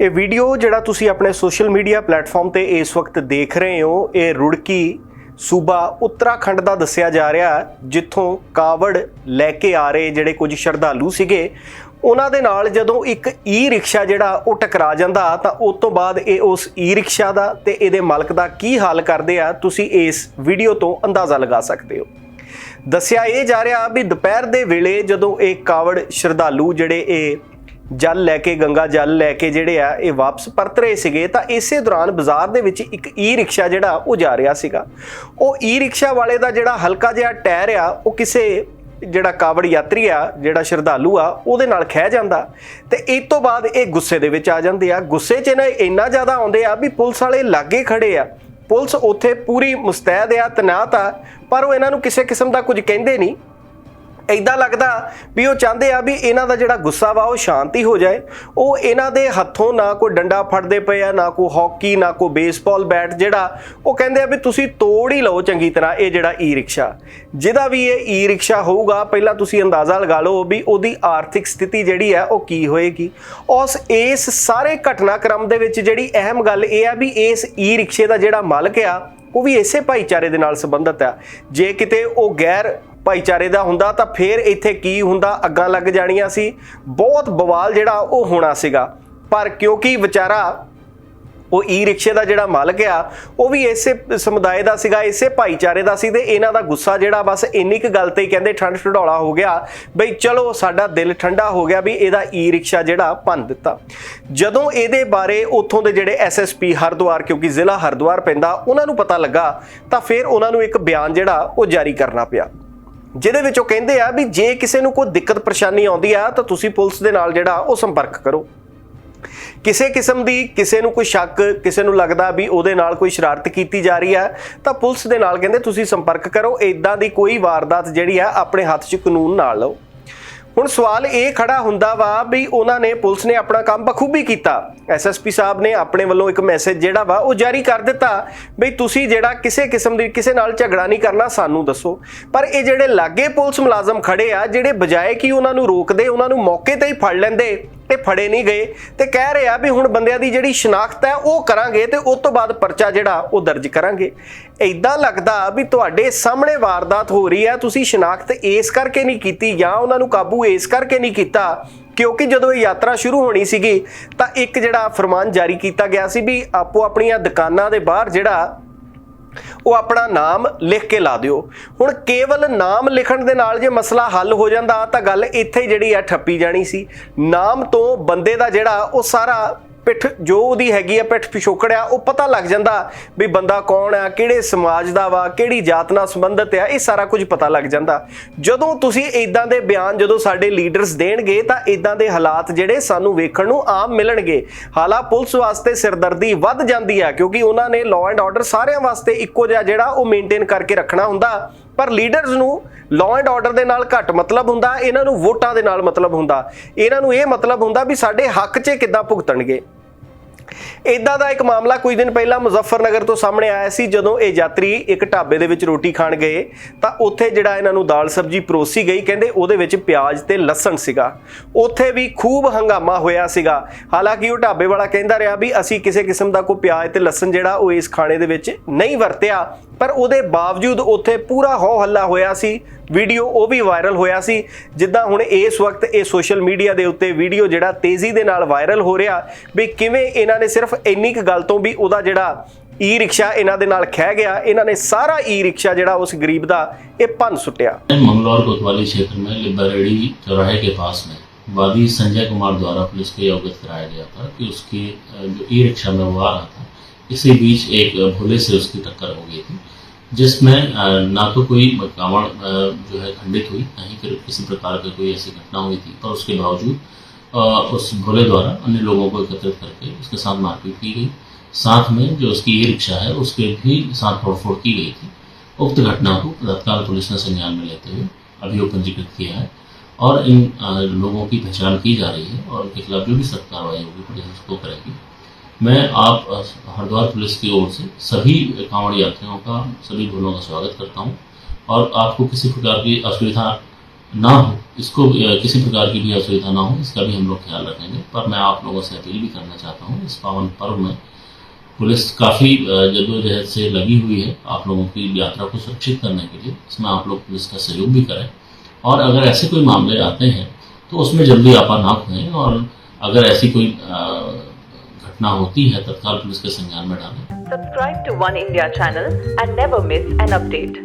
ਇਹ ਵੀਡੀਓ ਜਿਹੜਾ ਤੁਸੀਂ ਆਪਣੇ ਸੋਸ਼ਲ ਮੀਡੀਆ ਪਲੇਟਫਾਰਮ ਤੇ ਇਸ ਵਕਤ ਦੇਖ ਰਹੇ ਹੋ, ਇਹ ਰੁੜਕੀ ਸੂਬਾ ਉੱਤਰਾਖੰਡ ਦਾ ਦੱਸਿਆ ਜਾ ਰਿਹਾ ਜਿੱਥੋਂ ਕਾਵੜ ਲੈ ਕੇ ਆ ਰਹੇ ਜਿਹੜੇ ਕੁਝ ਸ਼ਰਧਾਲੂ ਸੀਗੇ, ਉਹਨਾਂ ਦੇ ਨਾਲ ਜਦੋਂ ਇੱਕ ਈ ਰਿਕਸ਼ਾ ਜਿਹੜਾ ਉਹ ਟਕਰਾ ਜਾਂਦਾ, ਤਾਂ ਉਸ ਤੋਂ ਬਾਅਦ ਇਹ ਉਸ ਈ ਰਿਕਸ਼ਾ ਦਾ ਤੇ ਇਹਦੇ ਮਾਲਕ ਦਾ ਕੀ ਹਾਲ ਕਰਦੇ ਆ, ਤੁਸੀਂ ਇਸ ਵੀਡੀਓ ਤੋਂ ਅੰਦਾਜ਼ਾ ਲਗਾ ਸਕਦੇ ਹੋ। ਦੱਸਿਆ ਇਹ ਜਾ ਰਿਹਾ ਵੀ ਦੁਪਹਿਰ ਦੇ ਵੇਲੇ ਜਦੋਂ ਇਹ ਕਾਵੜ ਸ਼ਰਧਾਲੂ ਜਿਹੜੇ ਇਹ ਜਲ ਲੈ ਕੇ, ਗੰਗਾ ਜਲ ਲੈ ਕੇ ਜਿਹੜੇ ਆ, ਇਹ ਵਾਪਸ ਪਰਤ ਰਹੇ ਸੀਗੇ, ਤਾਂ ਇਸੇ ਦੌਰਾਨ ਬਾਜ਼ਾਰ ਦੇ ਵਿੱਚ ਇੱਕ ਈ ਰਿਕਸ਼ਾ ਜਿਹੜਾ, ਉਹ ਜਾ ਰਿਹਾ ਸੀਗਾ। ਉਹ ਈ ਰਿਕਸ਼ਾ ਵਾਲੇ ਦਾ ਜਿਹੜਾ ਹਲਕਾ ਜਿਹਾ ਟਾਇਰ ਆ, ਉਹ ਕਿਸੇ ਜਿਹੜਾ ਕਾਵੜ ਯਾਤਰੀ ਆ, ਜਿਹੜਾ ਸ਼ਰਧਾਲੂ ਆ, ਉਹਦੇ ਨਾਲ ਖਹਿ ਜਾਂਦਾ। ਤੇ ਇਸ ਤੋਂ ਬਾਅਦ ਇਹ ਗੁੱਸੇ ਦੇ ਵਿੱਚ ਆ ਜਾਂਦੇ ਆ। ਗੁੱਸੇ 'ਚ ਨਾ ਇੰਨਾ ਜ਼ਿਆਦਾ ਆਉਂਦੇ ਆ ਵੀ ਪੁਲਿਸ ਵਾਲੇ ਲਾਗੇ ਖੜੇ ਆ। ਪੁਲਿਸ ਉੱਥੇ ਪੂਰੀ ਮੁਸਤੈਦ ਆ, ਤਨਾਤ ਆ, ਪਰ ਉਹ ਇਹਨਾਂ ਨੂੰ ਕਿਸੇ ਕਿਸਮ ਦਾ ਕੁਝ ਕਹਿੰਦੇ ਨਹੀਂ। ਐਦਾਂ ਲੱਗਦਾ ਵੀ ਉਹ ਚਾਹੁੰਦੇ ਆ ਵੀ ਇਹਨਾਂ ਦਾ ਜਿਹੜਾ ਗੁੱਸਾ ਵਾ ਉਹ ਸ਼ਾਂਤੀ ਹੋ ਜਾਏ। ਉਹ ਇਹਨਾਂ ਦੇ ਹੱਥੋਂ ਨਾ ਕੋਈ ਡੰਡਾ ਫੜਦੇ ਪਏ ਆ, ਨਾ ਕੋਈ ਹਾਕੀ, ਨਾ ਕੋਈ ਬੇਸਬਾਲ ਬੈਟ ਜਿਹੜਾ, ਉਹ ਕਹਿੰਦੇ ਆ ਵੀ ਤੁਸੀਂ ਤੋੜ ਹੀ ਲਓ ਚੰਗੀ ਤਰ੍ਹਾਂ ਇਹ ਜਿਹੜਾ ਈ ਰਿਕਸ਼ਾ ਜਿਹਦਾ ਵੀ ਇਹ ਈ ਰਿਕਸ਼ਾ ਹੋਊਗਾ, ਪਹਿਲਾਂ ਤੁਸੀਂ ਅੰਦਾਜ਼ਾ ਲਗਾ ਲਓ ਵੀ ਉਹਦੀ ਆਰਥਿਕ ਸਥਿਤੀ ਜਿਹੜੀ ਆ, ਉਹ ਕੀ ਹੋਏਗੀ। ਉਸ ਇਸ ਸਾਰੇ ਘਟਨਾਕ੍ਰਮ ਦੇ ਵਿੱਚ ਜਿਹੜੀ ਅਹਿਮ ਗੱਲ ਇਹ ਆ ਵੀ ਇਸ ਈ ਰਿਕਸ਼ੇ ਦਾ ਜਿਹੜਾ ਮਾਲਕ ਆ, ਉਹ ਵੀ ਇਸੇ ਭਾਈਚਾਰੇ ਦੇ ਨਾਲ ਸੰਬੰਧਿਤ ਆ। ਜੇ ਕਿਤੇ ਉਹ ਗੈਰ ਭਾਈਚਾਰੇ ਦਾ ਹੁੰਦਾ ਤਾਂ ਫੇਰ ਇੱਥੇ ਕੀ ਹੁੰਦਾ? ਅੱਗਾਂ ਲੱਗ ਜਾਣੀਆਂ ਸੀ। ਬਹੁਤ ਬਵਾਲ ਜਿਹੜਾ ਉਹ ਹੋਣਾ ਸੀਗਾ। ਪਰ ਕਿਉਂਕਿ ਵਿਚਾਰਾ ਉਹ ਈ ਰਿਕਸ਼ੇ ਦਾ ਜਿਹੜਾ ਮਾਲਕ ਆ, ਉਹ ਵੀ ਇਸੇ ਸਮੁਦਾਇ ਦਾ ਸੀਗਾ, ਇਸੇ ਭਾਈਚਾਰੇ ਦਾ ਸੀ ਤੇ ਇਹਨਾਂ ਦਾ ਗੁੱਸਾ ਜਿਹੜਾ ਬਸ ਇੰਨੀ ਕੁ ਗੱਲ ਤੇ ਹੀ ਕਹਿੰਦੇ ਠੰਡ ਢਡੌਲਾ ਹੋ ਗਿਆ। ਬਈ ਚਲੋ ਸਾਡਾ ਦਿਲ ਠੰਡਾ ਹੋ ਗਿਆ ਵੀ ਇਹਦਾ ਈ ਰਿਕਸ਼ਾ ਜਿਹੜਾ ਭੰਨ ਦਿੱਤਾ। ਜਦੋਂ ਇਹਦੇ ਬਾਰੇ ਉੱਥੋਂ ਦੇ ਜਿਹੜੇ ਐਸਐਸਪੀ ਹਰਦੁਆਰ, ਕਿਉਂਕਿ ਜ਼ਿਲ੍ਹਾ ਹਰਦੁਆਰ ਪੈਂਦਾ, ਉਹਨਾਂ ਨੂੰ ਪਤਾ ਲੱਗਾ ਤਾਂ ਫਿਰ ਉਹਨਾਂ ਨੂੰ ਇੱਕ ਬਿਆਨ ਜਿਹੜਾ ਉਹ ਜਾਰੀ ਕਰਨਾ ਪਿਆ। ਜਿਹਦੇ ਵਿੱਚ ਉਹ ਕਹਿੰਦੇ ਆ ਵੀ ਜੇ ਕਿਸੇ ਨੂੰ ਕੋਈ ਦਿੱਕਤ ਪਰੇਸ਼ਾਨੀ ਆਉਂਦੀ ਆ, ਤਾਂ ਤੁਸੀਂ ਪੁਲਿਸ ਦੇ ਨਾਲ ਜਿਹੜਾ, ਉਹ ਸੰਪਰਕ ਕਰੋ। ਕਿਸੇ ਕਿਸਮ ਦੀ ਕਿਸੇ ਨੂੰ ਕੋਈ ਸ਼ੱਕ, ਕਿਸੇ ਨੂੰ ਲੱਗਦਾ ਵੀ ਉਹਦੇ ਨਾਲ ਕੋਈ ਸ਼ਰਾਰਤ ਕੀਤੀ ਜਾ ਰਹੀ ਹੈ ਤਾਂ ਪੁਲਿਸ ਦੇ ਨਾਲ ਕਹਿੰਦੇ ਤੁਸੀਂ ਸੰਪਰਕ ਕਰੋ। ਇਦਾਂ ਦੀ ਕੋਈ ਵਾਰਦਾਤ ਜਿਹੜੀ ਆ, ਆਪਣੇ ਹੱਥ 'ਚ ਕਾਨੂੰਨ ਨਾਲ ਲਓ। ਹੁਣ ਸਵਾਲ ਇਹ ਖੜਾ ਹੁੰਦਾ ਵਾ ਵੀ ਉਹਨਾਂ ਨੇ, ਪੁਲਿਸ ਨੇ ਆਪਣਾ ਕੰਮ ਬਖੂਬੀ ਕੀਤਾ। ਐਸਐਸਪੀ ਸਾਹਿਬ ਨੇ ਆਪਣੇ ਵੱਲੋਂ ਇੱਕ ਮੈਸੇਜ ਜਿਹੜਾ ਵਾ ਉਹ ਜਾਰੀ ਕਰ ਦਿੱਤਾ ਵੀ ਤੁਸੀਂ ਜਿਹੜਾ ਕਿਸੇ ਕਿਸਮ ਦੀ, ਕਿਸੇ ਨਾਲ ਝਗੜਾ ਨਹੀਂ ਕਰਨਾ, ਸਾਨੂੰ ਦੱਸੋ। ਪਰ ਇਹ ਜਿਹੜੇ ਲਾਗੇ ਪੁਲਿਸ ਮੁਲਾਜ਼ਮ ਖੜੇ ਆ, ਜਿਹੜੇ ਬਜਾਏ ਕਿ ਉਹਨਾਂ ਨੂੰ ਰੋਕਦੇ, ਉਹਨਾਂ ਨੂੰ ਮੌਕੇ ਤੇ ਹੀ ਫੜ ਲੈਂਦੇ ਤੇ ਫੜੇ ਨਹੀਂ ਗਏ ਤੇ ਕਹਿ ਰਹੇ ਆ ਵੀ ਹੁਣ ਬੰਦਿਆਂ ਦੀ ਜਿਹੜੀ ਸ਼ਨਾਖਤ ਹੈ ਉਹ ਕਰਾਂਗੇ ਤੇ ਉਸ ਤੋਂ ਬਾਅਦ ਪਰਚਾ ਜਿਹੜਾ ਉਹ ਦਰਜ ਕਰਾਂਗੇ। ਐਦਾਂ ਲੱਗਦਾ ਵੀ ਤੁਹਾਡੇ ਸਾਹਮਣੇ ਵਾਰਦਾਤ ਹੋ ਰਹੀ ਹੈ, ਤੁਸੀਂ ਸ਼ਨਾਖਤ ਇਸ ਕਰਕੇ ਨਹੀਂ ਕੀਤੀ ਜਾਂ ਉਹਨਾਂ ਨੂੰ ਕਾਬੂ ਇਸ ਕਰਕੇ ਨਹੀਂ ਕੀਤਾ ਕਿਉਂਕਿ ਜਦੋਂ ਇਹ ਯਾਤਰਾ ਸ਼ੁਰੂ ਹੋਣੀ ਸੀਗੀ ਤਾਂ ਇੱਕ ਜਿਹੜਾ ਫਰਮਾਨ ਜਾਰੀ ਕੀਤਾ ਗਿਆ ਸੀ ਵੀ ਆਪੋ ਆਪਣੀਆਂ ਦੁਕਾਨਾਂ ਦੇ ਬਾਹਰ ਜਿਹੜਾ ਉਹ ਆਪਣਾ ਨਾਮ ਲਿਖ ਕੇ ਲਾ ਦਿਓ। ਹੁਣ ਕੇਵਲ ਨਾਮ ਲਿਖਣ ਦੇ ਨਾਲ ਜੇ ਮਸਲਾ ਹੱਲ ਹੋ ਜਾਂਦਾ ਤਾਂ ਗੱਲ ਇੱਥੇ ਹੀ ਜਿਹੜੀ ਆ ਠੱਪੀ ਜਾਣੀ ਸੀ। ਨਾਮ ਤੋਂ ਬੰਦੇ ਦਾ ਜਿਹੜਾ ਉਹ ਸਾਰਾ ਪਿੱਠ ਜੋ ਉਹਦੀ ਹੈਗੀ ਆ, ਪਿੱਠ ਪਿਛੋਕੜ ਆ, ਉਹ ਪਤਾ ਲੱਗ ਜਾਂਦਾ ਵੀ ਬੰਦਾ ਕੌਣ ਆ, ਕਿਹੜੇ ਸਮਾਜ ਦਾ ਵਾ, ਕਿਹੜੀ ਜਾਤ ਨਾਲ ਸੰਬੰਧਿਤ ਆ, ਇਹ ਸਾਰਾ ਕੁਝ ਪਤਾ ਲੱਗ ਜਾਂਦਾ। ਜਦੋਂ ਤੁਸੀਂ ਇਦਾਂ ਦੇ ਬਿਆਨ ਜਦੋਂ ਸਾਡੇ ਲੀਡਰਸ ਦੇਣਗੇ, ਤਾਂ ਇਦਾਂ ਦੇ ਹਾਲਾਤ ਜਿਹੜੇ ਸਾਨੂੰ ਵੇਖਣ ਨੂੰ ਆਮ ਮਿਲਣਗੇ। ਹਾਲਾ ਪੁਲਿਸ ਵਾਸਤੇ ਸਿਰਦਰਦੀ ਵੱਧ ਜਾਂਦੀ ਆ, ਕਿਉਂਕਿ ਉਹਨਾਂ ਨੇ ਲਾਅ ਐਂਡ ਆਰਡਰ ਸਾਰਿਆਂ ਵਾਸਤੇ ਇੱਕੋ ਜਿਹਾ ਜਿਹੜਾ ਉਹ ਮੇਨਟੇਨ ਕਰਕੇ ਰੱਖਣਾ ਹੁੰਦਾ। ਪਰ ਲੀਡਰਸ ਨੂੰ ਲਾਅ ਐਂਡ ਆਰਡਰ ਦੇ ਨਾਲ ਘੱਟ ਮਤਲਬ ਹੁੰਦਾ, ਇਹਨਾਂ ਨੂੰ ਵੋਟਾਂ ਦੇ ਨਾਲ ਮਤਲਬ ਹੁੰਦਾ। ਇਹਨਾਂ ਨੂੰ ਇਹ ਮਤਲਬ ਹੁੰਦਾ ਵੀ ਸਾਡੇ ਹੱਕ 'ਚ ਕਿੱਦਾਂ ਭੁਗਤਣਗੇ। ਇਦਾਂ ਦਾ ਇੱਕ ਮਾਮਲਾ ਕੁਝ ਦਿਨ ਪਹਿਲਾਂ ਮੁਜ਼ੱਫਰਨਗਰ ਤੋਂ ਸਾਹਮਣੇ ਆਇਆ ਸੀ, ਜਦੋਂ ਇਹ ਯਾਤਰੀ ਇੱਕ ਢਾਬੇ ਦੇ ਵਿੱਚ ਰੋਟੀ ਖਾਣ ਗਏ। ਤਾਂ ਉੱਥੇ ਜਿਹੜਾ ਇਹਨਾਂ ਨੂੰ ਦਾਲ ਸਬਜੀ ਪਰੋਸੀ ਗਈ, ਕਹਿੰਦੇ ਉਹਦੇ ਵਿੱਚ ਪਿਆਜ਼ ਤੇ ਲਸਣ ਸੀਗਾ। ਉੱਥੇ ਵੀ ਖੂਬ ਹੰਗਾਮਾ ਹੋਇਆ ਸੀਗਾ। ਹਾਲਾਂਕਿ ਉਹ ਢਾਬੇ ਵਾਲਾ ਕਹਿੰਦਾ ਰਿਹਾ ਵੀ ਅਸੀਂ ਕਿਸੇ ਕਿਸਮ ਦਾ ਕੋਈ ਪਿਆਜ਼ ਤੇ ਲਸਣ ਜਿਹੜਾ ਉਹ ਇਸ ਖਾਣੇ ਦੇ ਵਿੱਚ ਨਹੀਂ ਵਰਤਿਆ। ਪਰ ਉਹਦੇ ਬਾਵਜੂਦ ਉੱਥੇ ਪੂਰਾ ਹੋ ਹੱਲਾ ਹੋਇਆ ਸੀ ਵੀਡੀਓ ਉਹ ਵੀ ਵਾਇਰਲ ਹੋਇਆ ਸੀ ਜਿੱਦਾਂ ਹੁਣ ਇਸ ਵਕਤ ਇਹ ਸੋਸ਼ਲ ਮੀਡੀਆ ਦੇ ਉੱਤੇ ਵੀਡੀਓ ਜਿਹੜਾ ਤੇਜ਼ੀ ਦੇ ਨਾਲ ਵਾਇਰਲ ਹੋ ਰਿਹਾ ਵੀ ਕਿਵੇਂ ਇਹਨਾਂ ਨੇ ਸਿਰਫ ਇੰਨੀ ਕੁ ਗੱਲ ਤੋਂ ਵੀ ਉਹਦਾ ਜਿਹੜਾ ਈ ਰਿਕਸ਼ਾ ਇਹਨਾਂ ਦੇ ਨਾਲ ਖਹਿ ਗਿਆ ਇਹਨਾਂ ਨੇ ਸਾਰਾ ਈ ਰਿਕਸ਼ਾ ਜਿਹੜਾ ਉਸ ਗਰੀਬ ਦਾ ਇਹ ਭੰਨ ਸੁੱਟਿਆ मंगलौर कोतवाली क्षेत्र में लिब्बारेडी चौराहे के पास में वादी संजय कुमार द्वारा पुलिस को ये अवगत कराया गया था कि उसके अ, जो ई रिक्शा में वो आ रहा था इसी बीच एक भोले से उसकी टक्कर हो गई थी, जिसमें ना तो कोई कावड़ जो है खंडित हुई, ना ही किसी प्रकार की कोई ऐसी घटना हुई थी, पर उसके बावजूद उस भोले द्वारा अन्य लोगों को एकत्रित करके उसके साथ मारपीट की गई। साथ में जो उसकी ई रिक्शा है, उसके भी साथ तोड़फोड़ की गई थी। उक्त घटना को तत्काल पुलिस ने संज्ञान में लेते हुए अभियोग पंजीकृत किया है और इन लोगों की पहचान की जा रही है और उनके खिलाफ जो भी सख्त कार्रवाई होगी, पुलिस उसको करेगी। मैं आप हरिद्वार पुलिस की ओर से सभी कांवड़ यात्रियों का, सभी भूलों का स्वागत करता हूँ। और आपको किसी प्रकार की असुविधा ना हो, इसको किसी प्रकार की भी असुविधा ना हो, इसका भी हम लोग ख्याल रखेंगे। पर मैं आप लोगों से अपील भी करना चाहता हूँ, इस पावन पर्व में पुलिस काफ़ी जद्दोजहद से लगी हुई है आप लोगों की यात्रा को सुरक्षित करने के लिए। इसमें आप लोग पुलिस का सहयोग भी करें। और अगर ऐसे कोई मामले आते हैं तो उसमें जल्दी आपा ना खोएँ। और अगर ऐसी कोई घटना होती है तत्काल पुलिस के संज्ञान में डालें Subscribe to One India channel and never miss an update.